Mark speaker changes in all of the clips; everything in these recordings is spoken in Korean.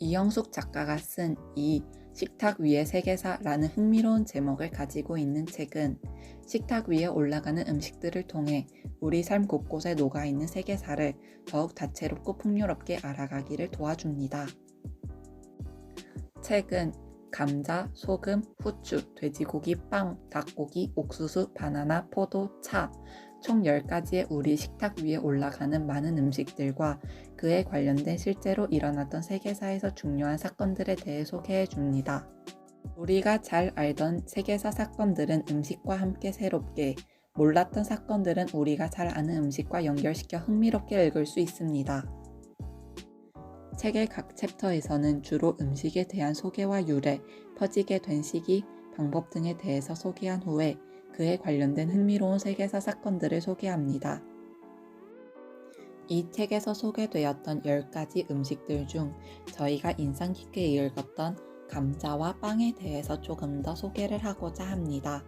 Speaker 1: 이영숙 작가가 쓴 이 식탁 위의 세계사라는 흥미로운 제목을 가지고 있는 책은 식탁 위에 올라가는 음식들을 통해 우리 삶 곳곳에 녹아있는 세계사를 더욱 다채롭고 풍요롭게 알아가기를 도와줍니다. 책은 감자, 소금, 후추, 돼지고기, 빵, 닭고기, 옥수수, 바나나, 포도, 차, 총 10가지의 우리 식탁 위에 올라가는 많은 음식들과 그에 관련된 실제로 일어났던 세계사에서 중요한 사건들에 대해 소개해 줍니다. 우리가 잘 알던 세계사 사건들은 음식과 함께 새롭게, 몰랐던 사건들은 우리가 잘 아는 음식과 연결시켜 흥미롭게 읽을 수 있습니다. 책의 각 챕터에서는 주로 음식에 대한 소개와 유래, 퍼지게 된 시기, 방법 등에 대해서 소개한 후에 그에 관련된 흥미로운 세계사 사건들을 소개합니다. 이 책에서 소개되었던 10가지 음식들 중 저희가 인상 깊게 읽었던 감자와 빵에 대해서 조금 더 소개를 하고자 합니다.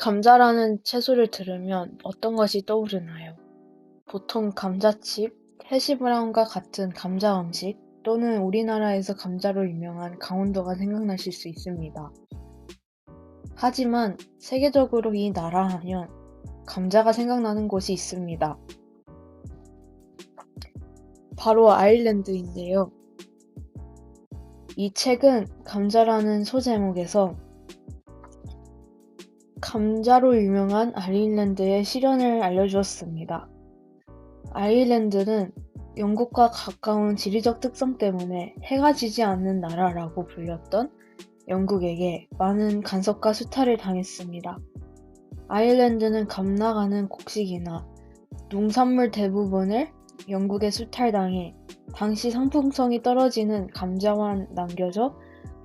Speaker 2: 감자라는 채소를 들으면 어떤 것이 떠오르나요? 보통 감자칩, 해시브라운과 같은 감자 음식 또는 우리나라에서 감자로 유명한 강원도가 생각나실 수 있습니다. 하지만 세계적으로 이 나라 하면 감자가 생각나는 곳이 있습니다. 바로 아일랜드인데요. 이 책은 감자라는 소제목에서 감자로 유명한 아일랜드의 시련을 알려주었습니다. 아일랜드는 영국과 가까운 지리적 특성 때문에 해가 지지 않는 나라라고 불렸던 영국에게 많은 간섭과 수탈을 당했습니다. 아일랜드는 감나가는 곡식이나 농산물 대부분을 영국에 수탈당해 당시 상품성이 떨어지는 감자만 남겨져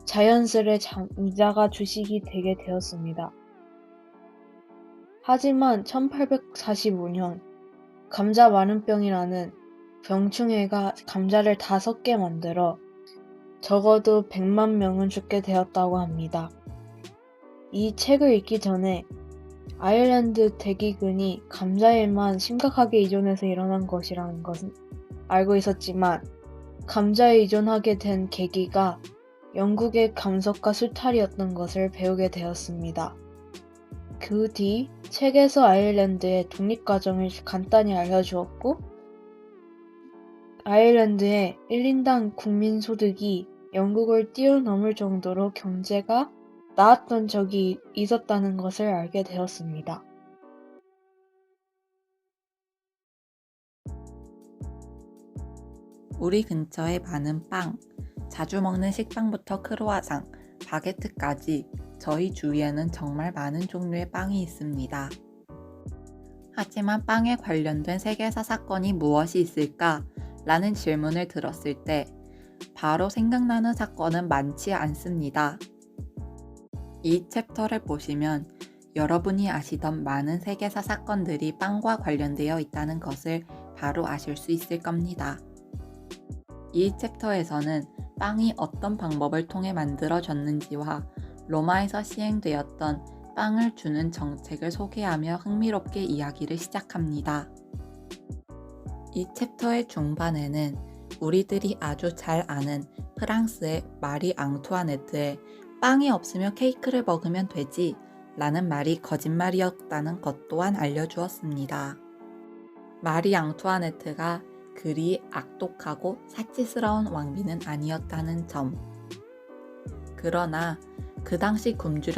Speaker 2: 자연스레 장자가 주식이 되게 되었습니다. 하지만 1845년 감자 마른병이라는 병충해가 감자를 다 썩게 만들어 적어도 100만 명은 죽게 되었다고 합니다. 이 책을 읽기 전에 아일랜드 대기근이 감자에만 심각하게 의존해서 일어난 것이라는 것은 알고 있었지만 감자에 의존하게 된 계기가 영국의 감석과 수탈이었던 것을 배우게 되었습니다. 그 뒤 책에서 아일랜드의 독립 과정을 간단히 알려주었고, 아일랜드의 1인당 국민 소득이 영국을 뛰어넘을 정도로 경제가 나았던 적이 있었다는 것을 알게 되었습니다.
Speaker 1: 우리 근처에 많은 빵, 자주 먹는 식빵부터 크로아상, 바게트까지 저희 주위에는 정말 많은 종류의 빵이 있습니다. 하지만 빵에 관련된 세계사 사건이 무엇이 있을까? 라는 질문을 들었을 때 바로 생각나는 사건은 많지 않습니다. 이 챕터를 보시면 여러분이 아시던 많은 세계사 사건들이 빵과 관련되어 있다는 것을 바로 아실 수 있을 겁니다. 이 챕터에서는 빵이 어떤 방법을 통해 만들어졌는지와 로마에서 시행되었던 빵을 주는 정책을 소개하며 흥미롭게 이야기를 시작합니다. 이 챕터의 중반에는 우리들이 아주 잘 아는 프랑스의 마리 앙투아네트의 빵이 없으면 케이크를 먹으면 되지 라는 말이 거짓말이었다는 것 또한 알려주었습니다. 마리 앙투아네트가 그리 악독하고 사치스러운 왕비는 아니었다는 점. 그러나 그 당시 굶주렸던